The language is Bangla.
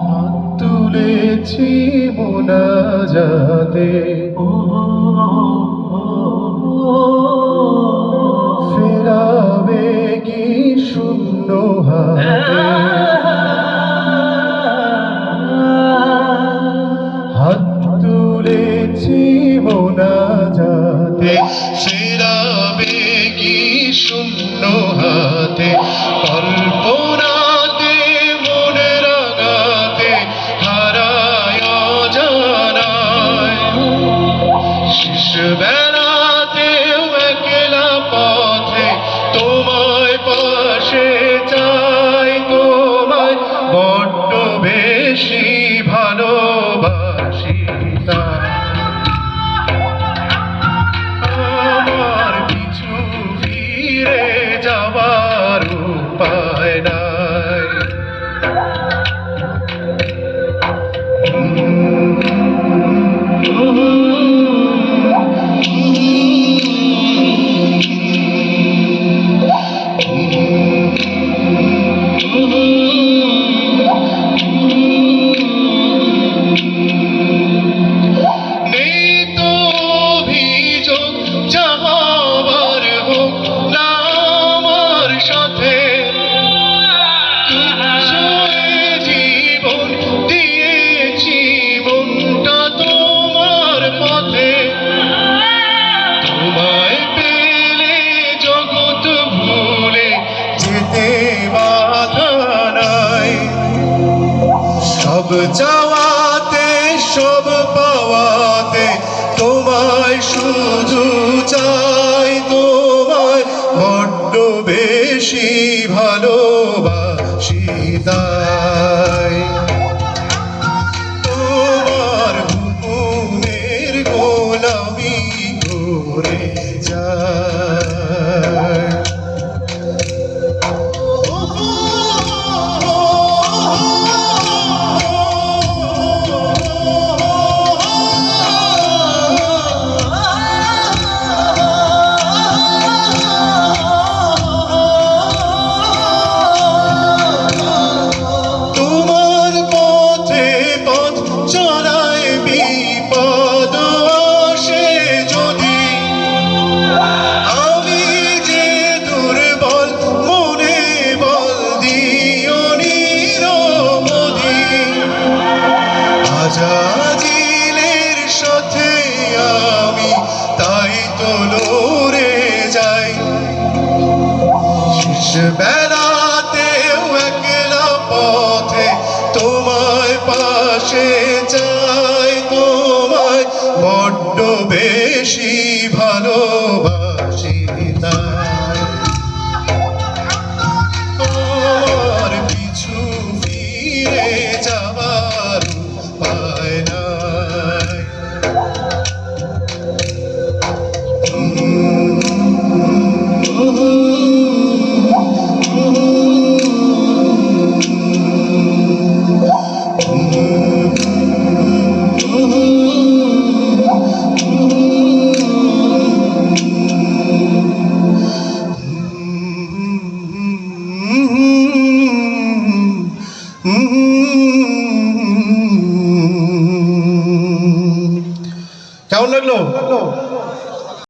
হাত তুলেছি মোনাজাতে। ফেরাবে কি শূন্য হাতে? হাত তুলেছি মোনাজাতে। ফেরাবে Amen. তোমায় পেলে জগৎ যেতে সব চাওয়াতে, সব পাওয়াতে তোমায় শুধু চাই, তোমায় বড্ড বেশি ভালোবাসি বেলাতেও একলা পথে তোমায় পাশে চাই তোমায় বড্ড বেশি ভালোবাসি তাই কেমন লাগলো